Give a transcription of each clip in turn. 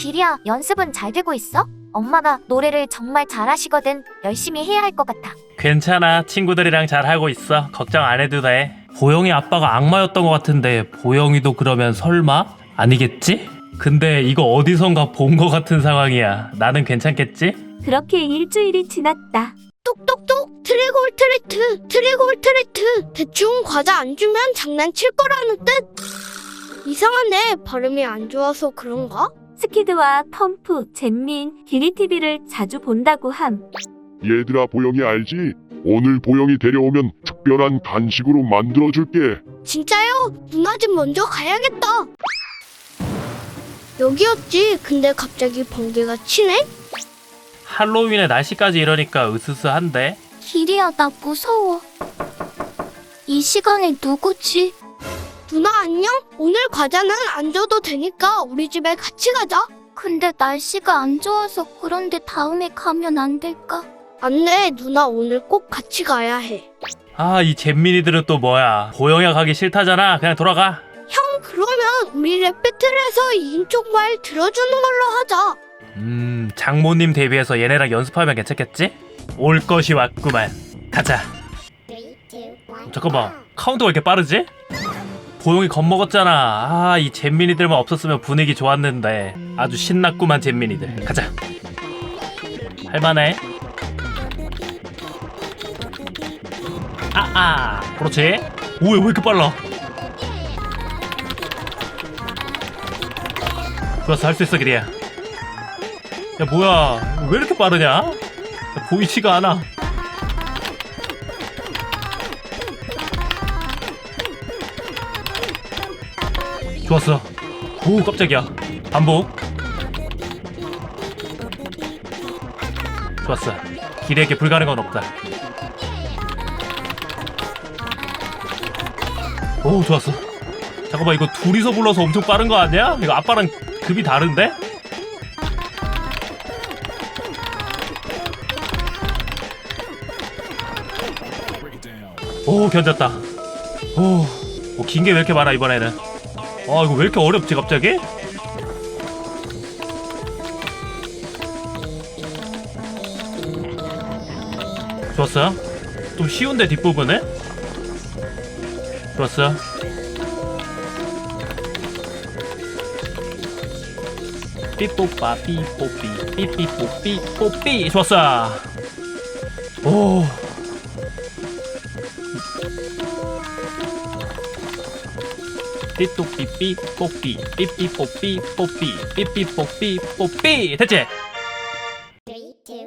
기리야, 연습은 잘 되고 있어? 엄마가 노래를 정말 잘하시거든. 열심히 해야 할 것 같아. 괜찮아. 친구들이랑 잘 하고 있어. 걱정 안 해도 돼. 보영이 아빠가 악마였던 것 같은데 보영이도 그러면 설마 아니겠지? 근데 이거 어디선가 본 것 같은 상황이야. 나는 괜찮겠지? 그렇게 일주일이 지났다. 똑똑똑 트리골 트리트 트리골 트리트 대충 과자 안 주면 장난칠 거라는 뜻 이상하네 발음이 안 좋아서 그런가? 스키드와 펌프, 젠민, 기리TV를 자주 본다고 함. 얘들아 보영이 알지? 오늘 보영이 데려오면 특별한 간식으로 만들어줄게. 진짜요? 누나 집 먼저 가야겠다 여기였지 근데 갑자기 번개가 치네? 할로윈에 날씨까지 이러니까 으스스한데? 기리야, 나 무서워. 이 시간에 누구지? 누나 안녕? 오늘 과자는 안 줘도 되니까 우리 집에 같이 가자 근데 날씨가 안 좋아서 그런데 다음에 가면 안 될까? 안 돼 누나 오늘 꼭 같이 가야 해 아, 이 잼민이들은 또 뭐야? 보영이가 가기 싫다잖아. 그냥 돌아가. 형 그러면 우리 랩 배틀에서 이긴 쪽말 들어주는 걸로 하자 음, 장모님 대비해서 얘네랑 연습하면 괜찮겠지? 올 것이 왔구만. 가자. 잠깐만, 카운터가 이렇게 빠르지? 보영이 겁먹었잖아. 아, 이 잼민이들만 없었으면 분위기 좋았는데. 아주 신났구만, 잼민이들. 가자. 할만해. 아, 아. 그렇지. 오, 왜 이렇게 빨라? 좋았어, 할 수 있어, 기리야. 야 뭐야 왜 이렇게 빠르냐? 야, 보이지가 않아 좋았어. 오 깜짝이야. 반복. 좋았어. 길에게 불가능한 없다. 오 좋았어. 잠깐만 이거 둘이서 불러서 엄청 빠른 거 아니야? 이거 아빠랑 급이 다른데? 오 견뎠다. 오긴 게 왜 이렇게 많아 이번에는 아 이거 왜 이렇게 어렵지 갑자기? 좋았어. 좀 쉬운데 뒷부분은? 좋았어. 삐뽀빠 삐뽀삐 삐삐뽀삐 뽀삐. 좋았어. 오 삐똑삐삐 뽀삐. 삐삐 뽀삐 뽀삐. 삐삐 뽀삐 뽀삐. 됐지?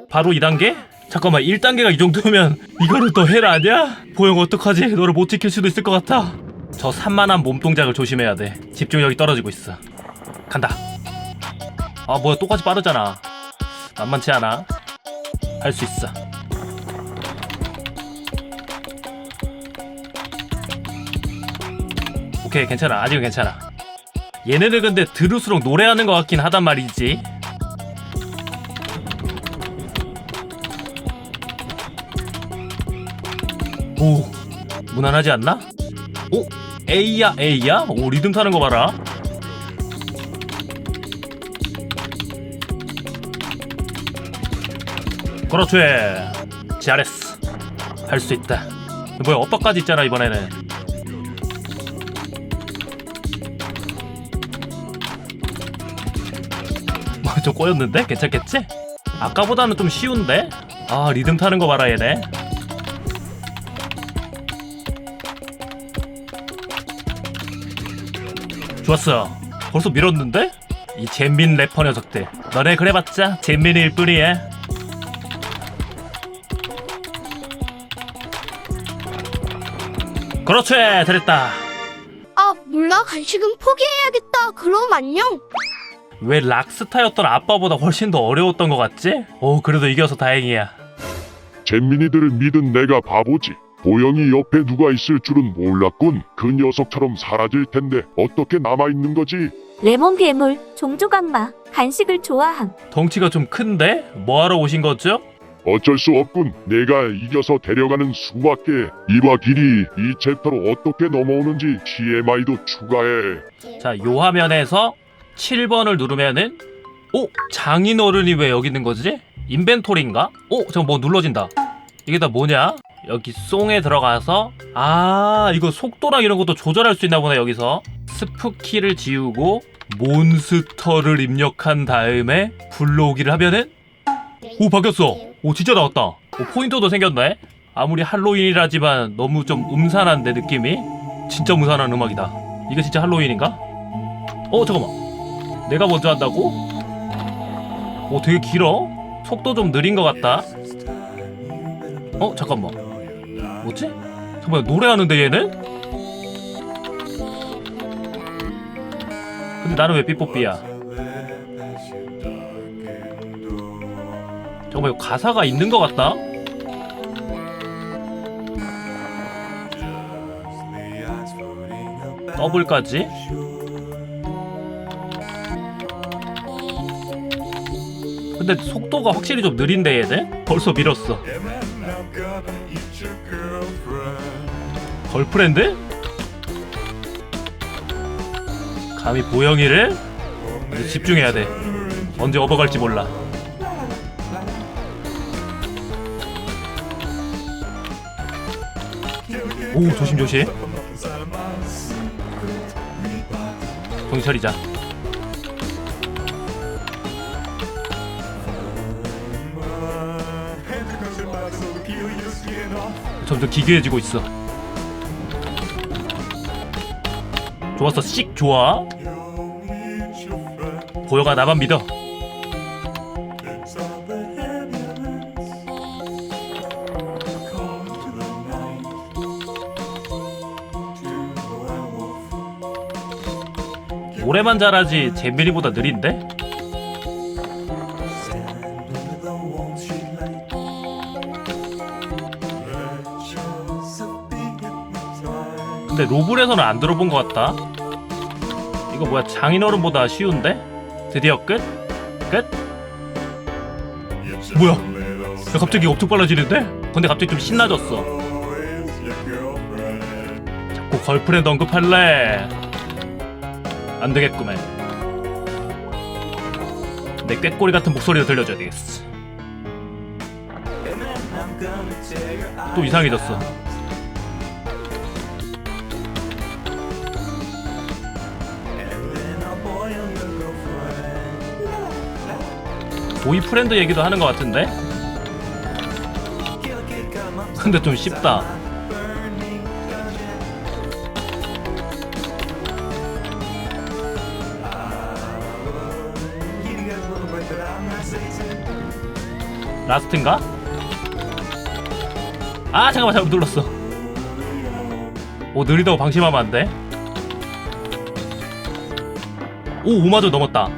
바로 2단계? 잠깐만 1단계가 이 정도면 이거를 또 해라 아니야? 보영 어떡하지? 너를 못 지킬 수도 있을 것 같아. 저 산만한 몸 동작을 조심해야 돼. 집중력이 떨어지고 있어. 간다. 아 뭐야 똑같이 빠르잖아. 만만치 않아. 할 수 있어 오케이 괜찮아. 아직은 괜찮아. 얘네들 근데 들을수록 노래하는 것 같긴 하단 말이지. 오 무난하지 않나? 오 A야 A야? 오 리듬 타는 거 봐라. 그렇지. 잘했어. 할 수 있다. 뭐야 엇박까지 있잖아 이번에는 좀 꼬였는데? 괜찮겠지? 아까보다는 좀 쉬운데? 아 리듬 타는 거 봐라 얘네 좋았어 벌써 밀었는데? 이 잼민 래퍼 녀석들 너네 그래봤자 잼민일 뿐이야 그렇지 잘했다 아 몰라 간식은 포기해야겠다 그럼 안녕 왜 락스타였던 아빠보다 훨씬 더 어려웠던 것 같지? 오 그래도 이겨서 다행이야 잼민이들을 믿은 내가 바보지. 보영이 옆에 누가 있을 줄은 몰랐군. 그 녀석처럼 사라질 텐데 어떻게 남아있는 거지? 레몬 괴물, 종조각마, 간식을 좋아함. 덩치가 좀 큰데? 뭐하러 오신 거죠? 어쩔 수 없군. 내가 이겨서 데려가는 수밖에. 이와 길이 이 챕터로 어떻게 넘어오는지 TMI도 추가해. 자, 요 화면에서 7번을 누르면은 어? 장인어른이 왜 여기 있는 거지? 인벤토리인가? 어? 잠깐 뭐 눌러진다 이게 다 뭐냐? 여기 송에 들어가서 아 이거 속도랑 이런 것도 조절할 수 있나 보네 여기서 스프키를 지우고 몬스터를 입력한 다음에 불러오기를 하면은 오 바뀌었어 오 진짜 나왔다 오 포인터도 생겼네 아무리 할로윈이라지만 너무 좀 음산한데 느낌이 진짜 음산한 음악이다 이게 진짜 할로윈인가? 어 잠깐만 내가 먼저 한다고? 오 되게 길어 속도 좀 느린 것 같다 어 잠깐만 뭐지? 잠깐만 노래하는데 얘는? 근데 나는 왜 삐뽀삐야 이거 가사가 있는 것 같다? 더블까지? 근데 속도가 확실히 좀 느린데 얘네? 벌써 밀었어 걸프렌드? 감히 보영이를? 이제 집중해야 돼 언제 업어갈지 몰라 오 조심조심 정신 차리자 점점 기괴해지고 있어. 좋았어. 씩 좋아. 보여가 나만 믿어. 노래만 잘하지 재민이보다 느린데? 근데 로블에서는 안 들어본 것 같다. 이거 뭐야 장인어른보다 쉬운데? 드디어 끝? 끝? 뭐야? 야, 갑자기 엄청 빨라지는데? 근데 갑자기 좀 신나졌어. 자꾸 걸프렌드 언급할래? 안 되겠구만. 내 꾀꼬리 같은 목소리를 들려줘야 되겠어. 또 이상해졌어. 보이프렌드 얘기도 하는 것 같은데? 근데 좀 쉽다. 라스트인가? 아 잠깐만 잘못 눌렀어 오 느리다고 방심하면 안돼 오 5마저 넘었다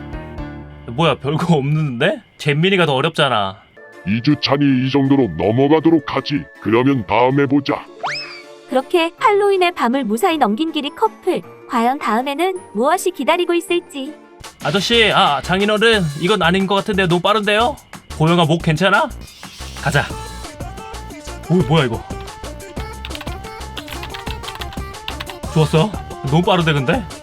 뭐야 별거 없는데? 잼민이가 더 어렵잖아 이주찬이 이 정도로 넘어가도록 하지. 그러면 다음에 보자. 그렇게 할로윈의 밤을 무사히 넘긴 길이 커플. 과연 다음에는 무엇이 기다리고 있을지. 아저씨 아 장인어른 이건 아닌 것 같은데 너무 빠른데요? 보영아 목 괜찮아? 가자 오 뭐야 이거 좋았어 너무 빠른데 근데?